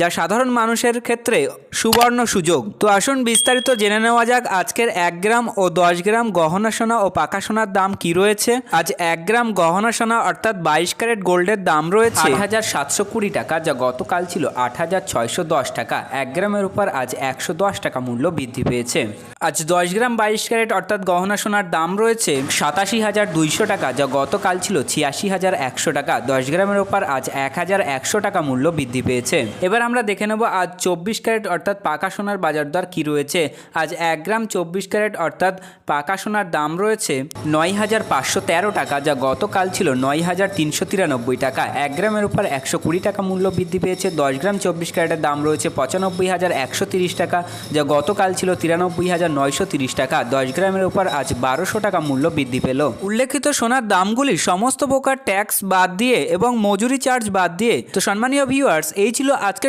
যা সাধারণ মানুষের ক্ষেত্রে সুবর্ণ সুযোগ। তো আসুন বিস্তারিত জেনে নেওয়া যাক আজকের এক গ্রাম ও দশ গ্রাম গহনা সোনা ও পাকা সোনার দাম কি রয়েছে। আজ এক গ্রাম গহনা সোনা অর্থাৎ বাইশ ক্যারেট গোল্ডের দাম রয়েছে। আট হাজার সাতশো কুড়ি টাকা যা গতকাল ছিল আট হাজার ছয়শো দশ টাকা। এক গ্রামের উপর আজ একশো দশ টাকা মূল্য বৃদ্ধি পেয়েছে। আজ দশ গ্রাম বাইশ ক্যারেট অর্থাৎ গহনা সোনার দাম রয়েছে সাতাশি হাজার দুইশো টাকা যা গতকাল ছিল ছিয়াশি হাজার একশো টাকা। দশ গ্রামের ওপর আজ এক হাজার একশো টাকা মূল্য বৃদ্ধি পেয়েছে। এবার আমরা দেখে নেব আজ চব্বিশ ক্যারেট অর্থাৎ পাকা সোনার বাজার দর কী রয়েছে। আজ এক গ্রাম চব্বিশ ক্যারেট অর্থাৎ পাকা সোনার দাম রয়েছে নয় হাজার পাঁচশো তেরো টাকা, যা গতকাল ছিল নয় হাজার তিনশো তিরানব্বই টাকা। এক গ্রামের উপর একশো কুড়ি টাকা মূল্য বৃদ্ধি পেয়েছে, দশ গ্রাম চব্বিশ ক্যারেটের দাম রয়েছে পঁচানব্বই হাজার একশো তিরিশ টাকা, যা গতকাল ছিল তিরানব্বই হাজার নয়শো তিরিশ টাকা। দশ গ্রামের উপর আজ বারোশো টাকা মূল্য বৃদ্ধি পেল। উল্লেখিত সোনার দামগুলি সমস্ত প্রকার ট্যাক্স বাদ দিয়ে এবং মজুরি চার্জ বাদ দিয়ে। তো সম্মানীয় ভিউয়ার্স, এই ছিল আজকে